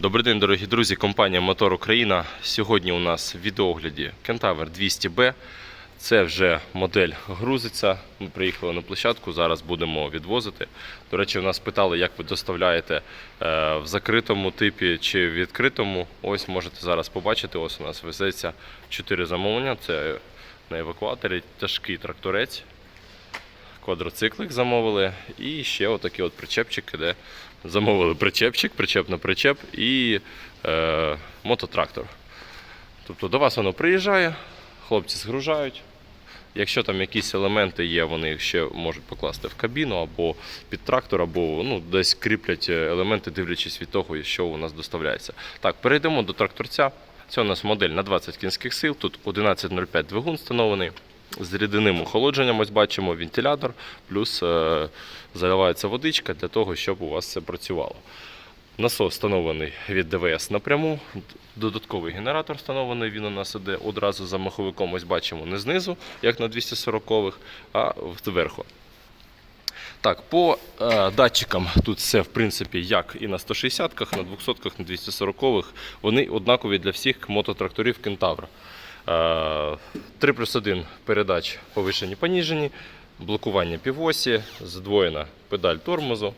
Добрий день, дорогі друзі, компанія Мотор Україна. Сьогодні у нас в відеогляді Кентавр 200B. Це вже модель грузиться. Ми приїхали на площадку, зараз будемо відвозити. До речі, у нас питали, як ви доставляєте е, в закритому типі чи в відкритому. Ось можете зараз побачити. Ось у нас везеться 4 замовлення. Це на евакуаторі тяжкий тракторець квадроциклик замовили. І ще отакий от причепчик, де замовили причепчик, причеп на причеп і е, мототрактор. Тобто до вас воно приїжджає, хлопці згружають. Якщо там якісь елементи є, вони їх ще можуть покласти в кабіну або під трактор, або ну, десь кріплять елементи, дивлячись від того, що у нас доставляється. Так, перейдемо до тракторця. Це у нас модель на 20 кінських сил. Тут 11.05 двигун встановлений. З рідинним охолодженням ось бачимо вентилятор, плюс е, заливається водичка для того, щоб у вас все працювало. Насос встановлений від ДВС напряму. Додатковий генератор встановлений, він у нас іде одразу за маховиком. Ось бачимо не знизу, як на 240-х, а зверху. Так, по е, датчикам тут все в принципі як і на 160-ках, на 200-ках, на 240-х. Вони однакові для всіх мототракторів Кентавр. Е, 3 плюс 1 передач повишені поніжені, блокування півосі, здвоєна педаль тормозу.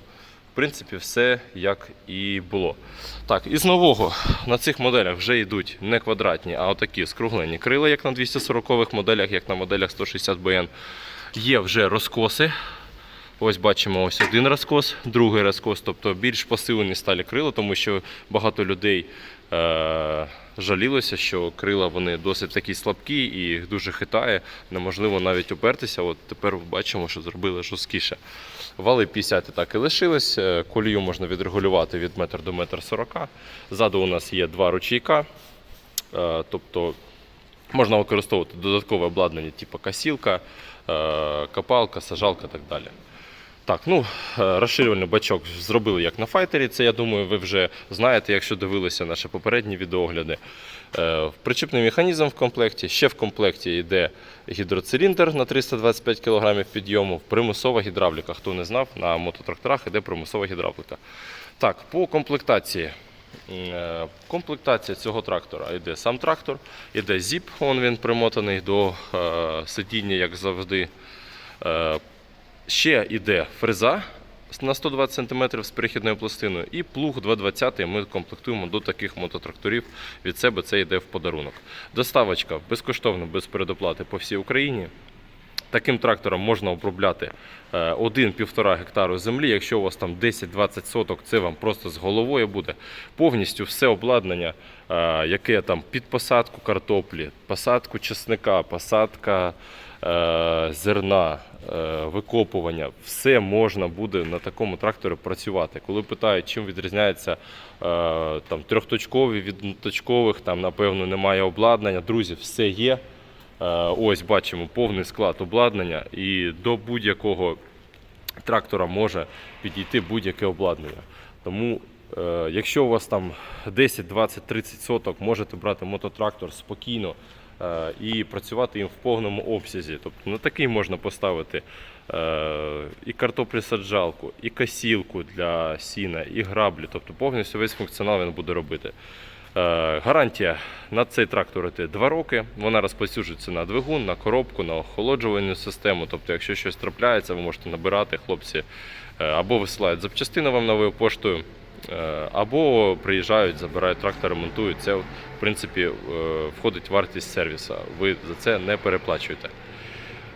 В принципі, все як і було. Так, із нового на цих моделях вже йдуть не квадратні, а отакі скруглені крила, як на 240-х моделях, як на моделях 160 BN. Є вже розкоси. Ось бачимо ось один розкос, другий розкос, тобто більш посилені сталі крила, тому що багато людей е- жалілося, що крила вони досить такі слабкі і їх дуже хитає, неможливо навіть опертися. От тепер бачимо, що зробили жорсткіше. Вали 50 і так і лишились. е, Колію можна відрегулювати від 1 до 1,40 м. Ззаду у нас є два ручейка, е, тобто можна використовувати додаткове обладнання, типу косілка, е, копалка, сажалка і так далі. Так, ну е, розширювальний бачок зробили як на файтері. Це я думаю, ви вже знаєте, якщо дивилися наші попередні відеогляди. Е, Причіпний механізм в комплекті. Ще в комплекті йде гідроциліндр на 325 кг підйому. Примусова гідравліка. Хто не знав, на мототракторах йде примусова гідравліка. Так, по комплектації. Е, Комплектація цього трактора йде сам трактор, йде зіп, він примотаний до сидіння, як завжди. Ще йде фреза на 120 см з перехідною пластиною і плуг 220 ми комплектуємо до таких мототракторів. Від себе це йде в подарунок. Доставочка безкоштовно, без передоплати по всій Україні. Таким трактором можна обробляти 1-1,5 гектару землі. Якщо у вас там 10-20 соток, це вам просто з головою буде. Повністю все обладнання, е, яке там під посадку картоплі, посадку чесника, посадка е, зерна, е, викопування, все можна буде на такому тракторі працювати. Коли питають, чим відрізняється е, там, трьохточкові від точкових, там, напевно, немає обладнання. Друзі, все є. Е, Ось бачимо повний склад обладнання і до будь-якого трактора може підійти будь-яке обладнання. Тому, е, якщо у вас там 10, 20, 30 соток, можете брати мототрактор спокійно е, і працювати їм в повному обсязі. Тобто на такий можна поставити і картоплі-саджалку, і косілку для сіна, і граблі. Тобто повністю весь функціонал він буде робити. Е, Гарантія на цей трактор йде 2 роки. Вона розповсюджується на двигун, на коробку, на охолоджувальну систему. Тобто, якщо щось трапляється, ви можете набирати хлопці е, або висилають запчастини вам новою поштою, е, або приїжджають, забирають трактор, ремонтують. Це в принципі входить в вартість сервісу. Ви за це не переплачуєте.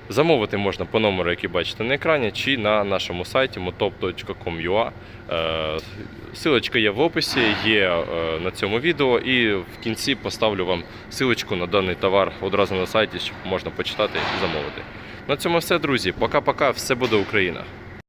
Замовити можна по номеру, який бачите на екрані, чи на нашому сайті motop.com.ua. Е, Силочка є в описі, є е, на цьому відео, і в кінці поставлю вам силочку на даний товар одразу на сайті, щоб можна почитати і замовити. На цьому все, друзі. Пока-пока, все буде Україна!